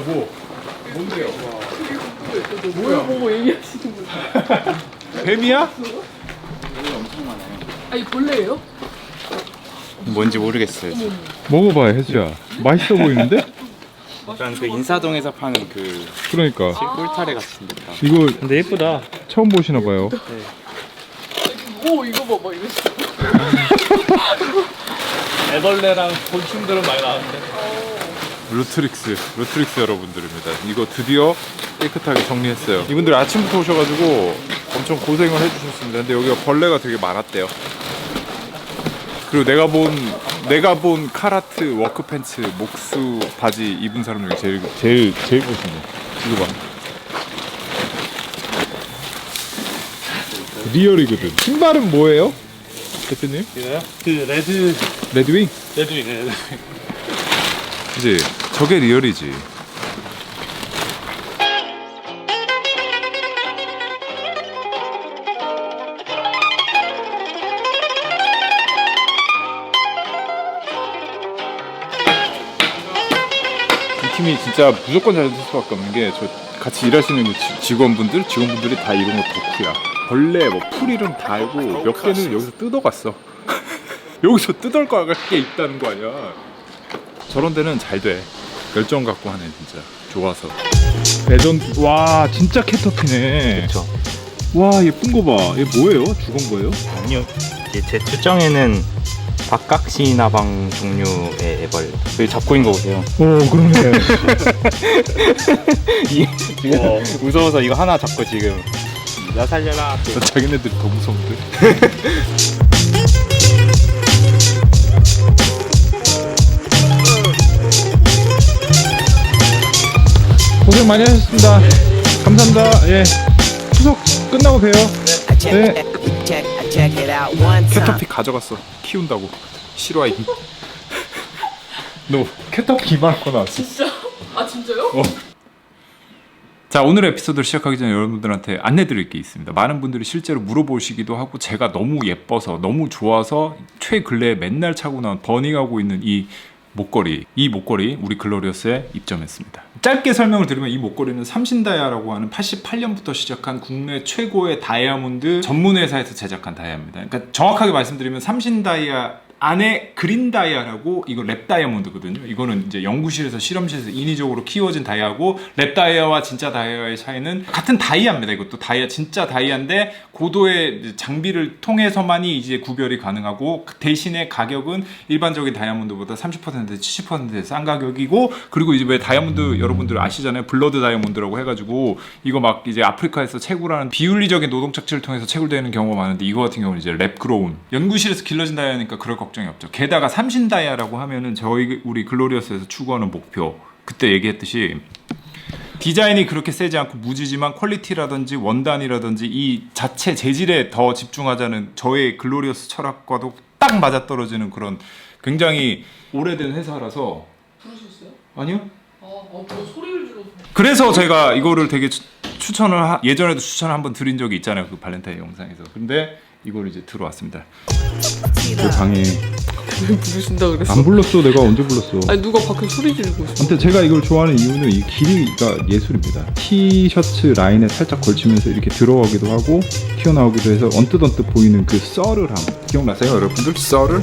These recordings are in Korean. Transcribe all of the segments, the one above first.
뭐? 뭔데요? 뭘 보고 얘기하시는 거예요? 뱀이야? 아니 벌레예요? 뭔지 모르겠어요. 지금. 먹어봐요 혜수야 맛있어 보이는데? 약간 그 인사동에서 파는 그 그러니까 꿀타래 같은 듯한. 이거 근데 예쁘다. 처음 보시나 봐요 오 이거 봐봐 이거 진짜. 애벌레랑 곤충들은 많이 나왔는데 루트릭스 루트릭스 여러분들입니다 이거 드디어 깨끗하게 정리했어요 이분들 아침부터 오셔가지고 엄청 고생을 해주셨습니다 근데 여기가 벌레가 되게 많았대요 그리고 내가 본 내가 본 카라트 워크 팬츠 목수 바지 입은 사람 중에 제일 제일 제일 멋있네 이거 봐 리얼이거든 신발은 뭐예요? 대표님? 이거요? 그 레드 레드윙? 레드윙 레드 그지? 저게 리얼이지. 이 팀이 진짜 무조건 잘될 수밖에 없는 게 저 같이 일하시는 그 지- 직원분들 직원분들이 다 이런 거 덕후야. 벌레 뭐 풀 이름 다 알고 몇 개는 여기서 뜯어갔어. 여기서 뜯을 거게 있다는 거 아니야 저런 데는 잘 돼. 열정 갖고 하네 진짜. 좋아서. 배전 와 진짜 캐터피네. 그렇죠. 와 예쁜 거 봐. 얘 뭐예요? 죽은 거예요? 아니요. 이제 제 추정에는 박각시나방 종류의 애벌. 여기 잡고 있는 거 보세요. 오 그러네. 이 지금 무서워서 이거 하나 잡고 지금 나 살려라. 저 자기네들이 더 무서운데. 고생 많이 하셨습니다. 감사합니다. 예. 추석 끝나고 봬요. 네. 캐터피 가져갔어. 키운다고. 실화 임. 너 캐터피 이만한 거 나왔어. 진짜? 아 진짜요? 자 오늘 에피소드를 시작하기 전에 여러분들한테 안내드릴 게 있습니다. 많은 분들이 실제로 물어보시기도 하고 제가 너무 예뻐서 너무 좋아서 최근래에 맨날 차고 나온 버닝하고 있는 이 목걸이 이 목걸이 우리 글로리어스에 입점했습니다. 짧게 설명을 드리면 이 목걸이는 삼신다이아라고 하는 88년부터 시작한 국내 최고의 다이아몬드 전문 회사에서 제작한 다이아입니다. 그러니까 정확하게 말씀드리면 삼신다이아 안에 그린 다이아라고 이거 랩 다이아몬드거든요. 이거는 이제 연구실에서 실험실에서 인위적으로 키워진 다이아고 랩 다이아와 진짜 다이아의 차이는 같은 다이아입니다. 이것도 다이아 진짜 다이아인데 고도의 장비를 통해서만이 이제 구별이 가능하고 그 대신에 가격은 일반적인 다이아몬드보다 30% 70%싼 가격이고 그리고 이제 왜 다이아몬드 여러분들 아시잖아요. 블러드 다이아몬드라고 해가지고 이거 막 이제 아프리카에서 채굴하는 비윤리적인 노동 착취를 통해서 채굴되는 경우가 많은데 이거 같은 경우는 이제 랩 그로운 연구실에서 길러진 다이아니까 그럴 걱정이 없죠. 게다가 삼신 다이아라고 하면은 저희 우리 글로리어스에서 추구하는 목표 그때 얘기했듯이 디자인이 그렇게 세지 않고 무지지만 퀄리티라든지 원단이라든지 이 자체 재질에 더 집중하자는 저의 글로리어스 철학과도 딱 맞아떨어지는 그런 굉장히 오래된 회사라서 부르셨어요? 아니요? 아, 어, 저 소리를 질러서. 그래서 제가 이거를 되게 추, 추천을 하- 예전에도 추천을 한번 드린 적이 있잖아요 그 발렌타인 영상에서 근데 이걸 이제 들어왔습니다 그 방에 왜 부르신다 그랬어? 안 불렀어 내가 언제 불렀어 아니 누가 밖에 소리 지르고 있어. 아무튼 제가 이걸 좋아하는 이유는 이 길이가 예술입니다. 티셔츠 라인에 살짝 걸치면서 이렇게 들어가기도 하고 튀어나오기도 해서 언뜻 언뜻 보이는 그 썰을함 기억나세요 여러분들? 썰을?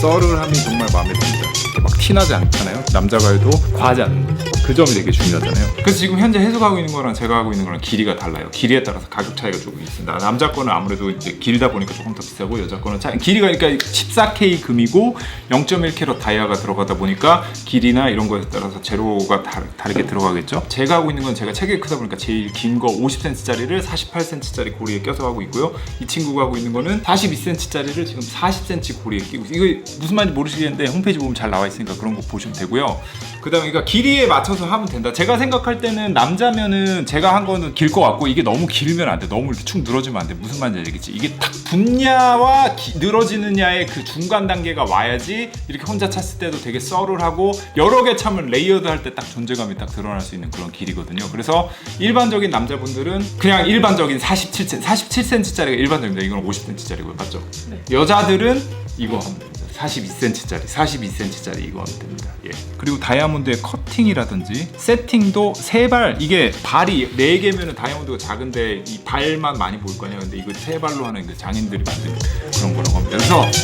썰을함이 정말 마음에 듭니다. 이렇게 막 티나지 않잖아요. 남자가 해도 과하지 않는 거. 그 점이 되게 중요하잖아요. 그래서 지금 현재 해석하고 있는 거랑 제가 하고 있는 거랑 길이가 달라요. 길이에 따라서 가격 차이가 조금 있습니다. 남자 거는 아무래도 이제 길다 보니까 조금 더 비싸고 여자 거는 차 길이가 그러니까 14K 금이고 0.1캐럿 다이아가 들어가다 보니까 길이나 이런 거에 따라서 재료가 다, 다르게 들어가겠죠. 제가 하고 있는 건 제가 체격이 크다 보니까 제일 긴 거 50cm짜리를 48cm짜리 고리에 껴서 하고 있고요. 이 친구가 하고 있는 거는 42cm짜리를 지금 40cm 고리에 끼고. 이거 무슨 말인지 모르시겠는데 홈페이지 보면 잘 나와 있으니까 그런 거 보시면 되고요. 그다음에 그러니까 길이에 맞춰서 하면 된다. 제가 생각할 때는 남자면은 제가 한 거는 길 것 같고 이게 너무 길면 안 돼. 너무 이렇게 축 늘어지면 안 돼. 무슨 말인지 알겠지? 이게 딱 붙냐와 기- 늘어지느냐의 그 중간 단계가 와야지 이렇게 혼자 찼을 때도 되게 썰을 하고 여러 개 차면 레이어드 할 때 딱 존재감이 딱 드러날 수 있는 그런 길이거든요. 그래서 일반적인 남자분들은 그냥 일반적인 47cm, 47cm짜리가 일반적입니다. 이건 50cm짜리고요. 맞죠? 여자들은 이거 하면 됩니다. 42cm짜리, 42cm짜리 이거 하면 됩니다. 예. 그리고 다이아몬드의 커팅이라든지 세팅도 세 발 이게 발이 네 개면은 다이아몬드가 작은데 이 발만 많이 보일 거 아니야. 근데 이거 세 발로 하는 그 장인들이 만든 그런 거라고. 그래서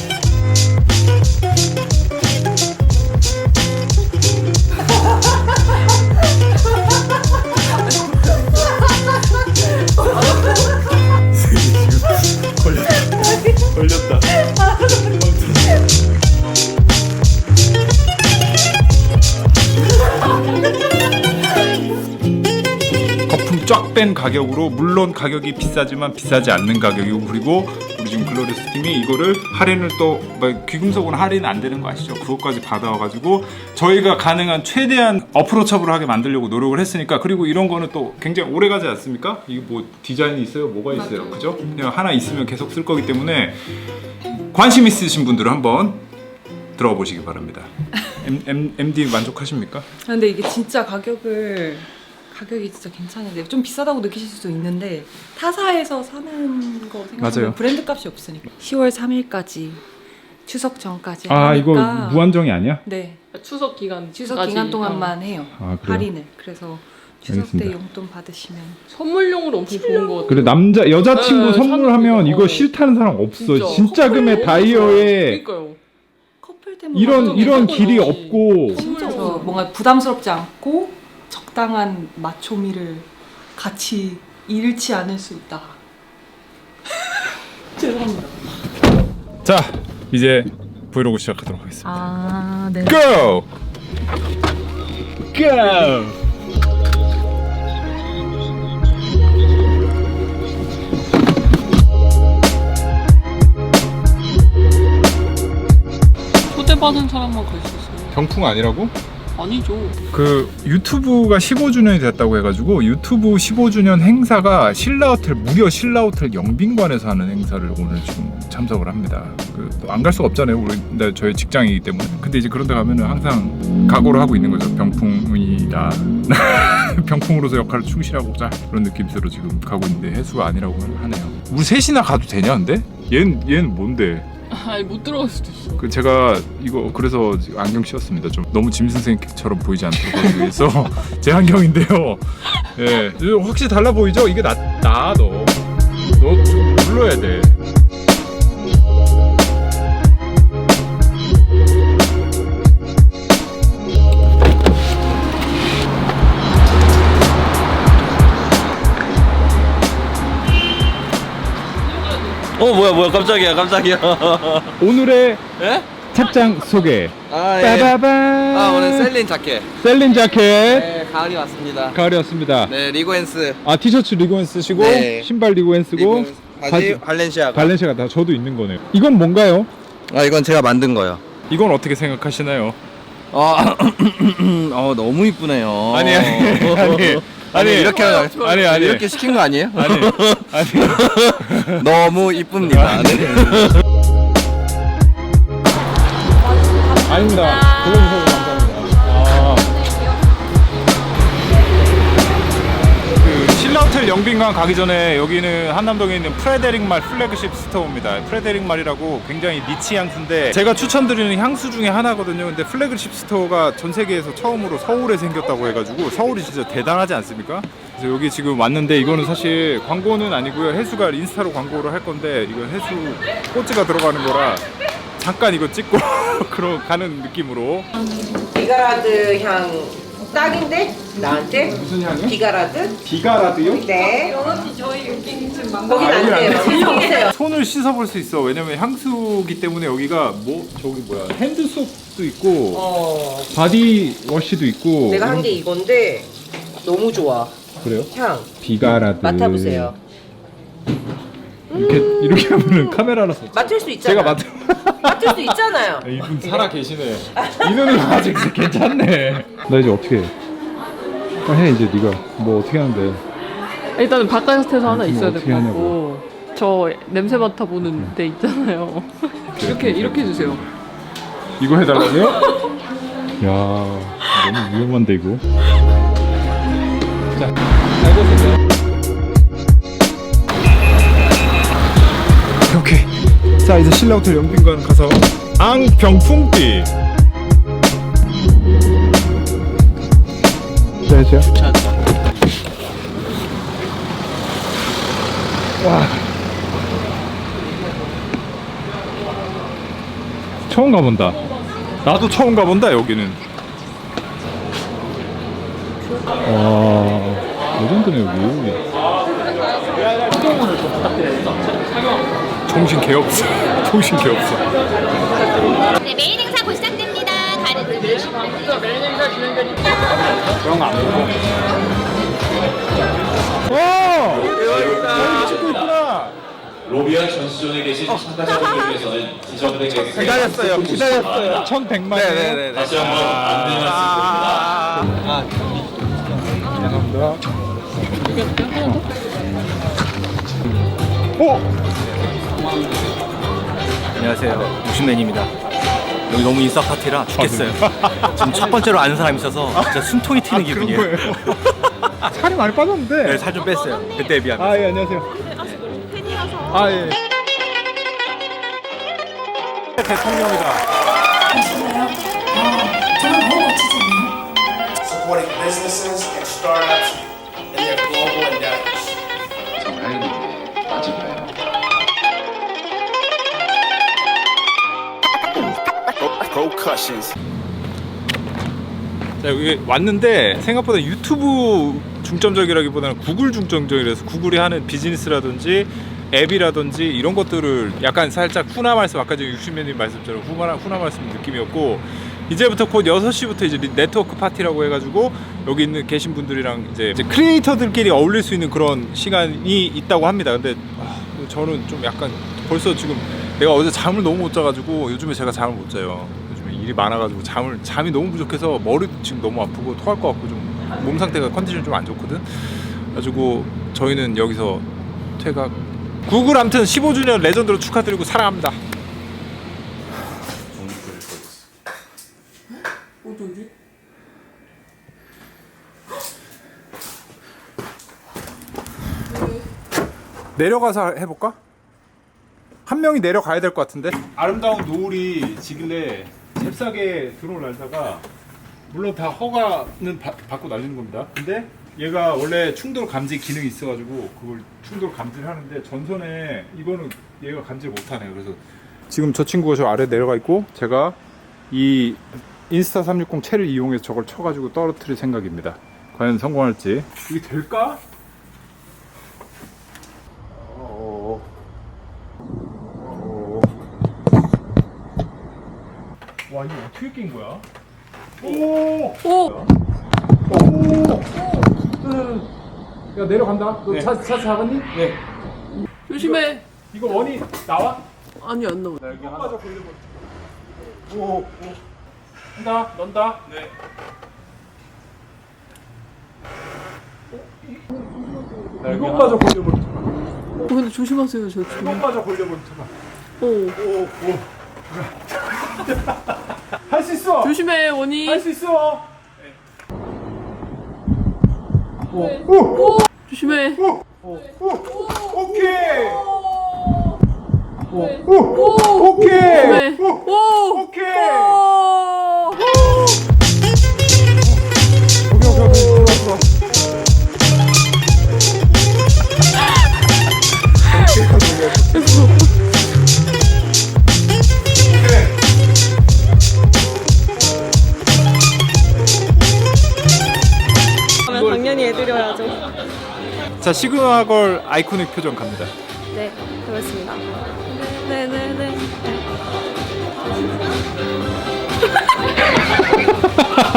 뺀 가격으로 물론 가격이 비싸지만 비싸지 않는 가격이고 그리고 우리 지금 글로리스 팀이 이거를 할인을 또뭐 귀금속은 할인 안 되는 거 아시죠? 그것까지 받아와가지고 저희가 가능한 최대한 어프로처블하게 만들려고 노력을 했으니까 그리고 이런 거는 또 굉장히 오래 가지 않습니까? 이게 뭐 디자인이 있어요? 뭐가 있어요? 그죠? 그냥 하나 있으면 계속 쓸 거기 때문에 관심 있으신 분들은 한번 들어가 보시기 바랍니다. M, M, MD 만족하십니까? 아, 근데 이게 진짜 가격을 가격이 진짜 괜찮은데 좀 비싸다고 느끼실 수도 있는데 타사에서 사는 거 생각하면 맞아요. 브랜드 값이 없으니까 10월 3일까지 추석 전까지 아 이거 하니까 무한정이 아니야? 네 추석 기간 추석 기간 동안만 해요 아, 그래요? 할인을 그래서 추석 알겠습니다. 때 용돈 받으시면 선물용으로 엄청 좋은 거 같아요. 그래 남자 여자친구 네, 선물하면 이거 거. 싫다는 사람 없어. 진짜, 진짜. 금의 커플 다이어에 그러니까요. 커플 때문에 이런 이런 예쁘죠. 길이 없고 진짜 저 뭔가 부담스럽지 않고 적당한 마초미를 같이 잃지 않을 수 있다 죄송합니다 자 이제 브이로그 시작하도록 하겠습니다. 아 네. Go! Go! 초대받은 사람만 갈 수 있어요. 병풍 아니라고? 아니죠. 그 유튜브가 15주년이 됐다고 해가지고 유튜브 15주년 행사가 신라호텔 무려 신라호텔 영빈관에서 하는 행사를 오늘 지금 참석을 합니다. 그 안 갈 수가 없잖아요. 우리 네, 저희 직장이기 때문에. 근데 이제 그런데 가면은 항상 각오를 하고 있는 거죠. 병풍이다. 병풍으로서 역할을 충실하고자 그런 느낌으로 지금 가고 있는데 해수가 아니라고 하네요. 우리 셋이나 가도 되냐 근데? 얘는 얘는 뭔데? 아니 못 들어갈 수도 있어. 그 제가 이거 그래서 안경 씌웠습니다. 좀 너무 짐 선생처럼 보이지 않도록 하기 위해서 제 안경인데요. 예, 이거 확실히 달라 보이죠? 이게 나, 나 너. 너 좀 불러야 돼. 어 뭐야 뭐야 깜짝이야 깜짝이야 오늘의 예? 착장 소개. 아 예. 아 오늘 셀린 자켓 셀린 자켓. 네 가을이 왔습니다 가을이었습니다. 네 리고엔스 아 티셔츠 리고엔 쓰시고 네. 신발 리고엔 쓰고 리고엔스 바지 발렌시아가 발렌시아가 다 저도 있는 거네요. 이건 뭔가요? 아 이건 제가 만든 거예요 이건 어떻게 생각하시나요? 아, 어 너무 이쁘네요 아니, 아니, 아니. 아니 이렇게 좋아요. 아니 아니 이렇게 시킨 거 아니에요? 아니 아니 너무 이쁩니다 네. 아닙니다. 영빈관 가기 전에 여기는 한남동에 있는 프레데릭 말 플래그십 스토어입니다. 프레데릭 말이라고 굉장히 니치 향수인데 제가 추천드리는 향수 중에 하나거든요. 근데 플래그십 스토어가 전 세계에서 처음으로 서울에 생겼다고 해가지고 서울이 진짜 대단하지 않습니까? 그래서 여기 지금 왔는데 이거는 사실 광고는 아니고요. 해수가 인스타로 광고를 할 건데 이거 해수 꼬치가 들어가는 거라 잠깐 이거 찍고 그러 가는 느낌으로 비가라드 향 딱인데 나한테 무슨 향이요? 비가라드 비가라드요? 네 영업이 저희 여기 지금 망 거긴 안 돼요 신청해요 손을 씻어볼 수 있어. 왜냐면 향수기 때문에 여기가 뭐 저기 뭐야 핸드 소프도 있고 어 바디 워시도 있고. 내가 한 게 이건데 너무 좋아 그래요? 향 비가라드. 맡아보세요 이렇게 이렇게 하면은 카메라라서 맡을 수 제가 있잖아 맡아. 맡을 수 있잖아요 이분 살아 계시네. 이 눈은 아직 괜찮네. 나 이제 어떻게 해? 해 이제 네가 뭐 어떻게 하는데? 일단은 바깥에서 하나 있어야 될 어떻게 것 하냐고. 같고 저 냄새 맡아보는 데 있잖아요. 이렇게 이렇게 해주세요. 이거 해달라고요? 야 너무 위험한데 이거. 자, 자 이제 신라호텔 영빈관 가서 앙병풍띠. 되죠? 와. 처음 가본다. 나도 처음 가본다 여기는. 와 레전드네 여기. 정신 개 없어. 정신 개 없어. 네, 메인 행사 곧 시작됩니다. 가는 중. 그런 거 안 보고. 와! 여기 찍고 있구나. 로비안 전시존에 계신 참가자분들 위해서는 기존되게 기다렸어요. 기다렸어요. 1100만 네네네. 다시 한번 안내 말씀드립니다. 오! 안녕하세요. 유신맨입니다. 여기 너무 인싸 파티라 죽겠어요. 지금 첫 번째로 아는 사람이 있어서 진짜 숨통이 트이는 기분이에요. 살이 많이 빠졌는데. 네, 살 좀 뺐어요. 그때에 비하면. 아, 예, 안녕하세요. 아, 예. 대통령이다. supporting businesses and startups in their global endeavors. 자, 여기 왔는데 생각보다 유튜브 중점적이라기보다는 구글 중점적이라서 구글이 하는 비즈니스라든지 앱이라든지 이런 것들을 약간 살짝 훈화 말씀 아까 전에 육신맨님 말씀처럼 훈화, 훈화 말씀 느낌이었고 이제부터 곧 6시부터 이제 리- 네트워크 파티라고 해가지고 여기 있는 계신 분들이랑 이제, 이제 크리에이터들끼리 어울릴 수 있는 그런 시간이 있다고 합니다. 근데 아, 저는 좀 약간 벌써 지금 내가 어제 잠을 너무 못 자가지고 요즘에 제가 잠을 못 자요. 일이 많아가지고 잠을 잠이 너무 부족해서 머리도 지금 너무 아프고 토할 것 같고 좀 몸 상태가 컨디션 좀 안 좋거든. 그래가지고 저희는 여기서 퇴각. 구글 아무튼 15주년 레전드로 축하드리고 사랑합니다. 내려가서 해볼까? 한 명이 내려가야 될 것 같은데 아름다운 노을이 지길래 잽싸게 드론을 날다가 물론 다 허가는 받, 받고 날리는 겁니다. 근데 얘가 원래 충돌 감지 기능이 있어가지고 그걸 충돌 감지를 하는데 전선에 이거는 얘가 감지를 못하네 그래서 지금 저 친구가 저 아래 내려가 있고 제가 이 인스타 360 채를 이용해서 저걸 쳐가지고 떨어뜨릴 생각입니다. 과연 성공할지. 이게 될까? 와 이거 어떻게 낀 거야? 오! 오! 야 내려간다. 너 차, 차 잡았니? 네. 조심해. 이거 원이 나와? 아니 안 나와. 여기 하나. 오, 오. 한다, 넌다. 네. 이것마저 걸려버렸잖아. 어, 근데 조심하세요 저 지금. 이것마저 걸려버렸잖아. 오. 오, 오. 할 수 있어. 조심해 원이. 할 수 있어. 오, 오, 조심해. 오, 오, 오케이. 오, 오, 오케이. 오, 오. 오케이. 오. 시그마 걸 아이코닉 표정 갑니다. 네, 그렇습니다.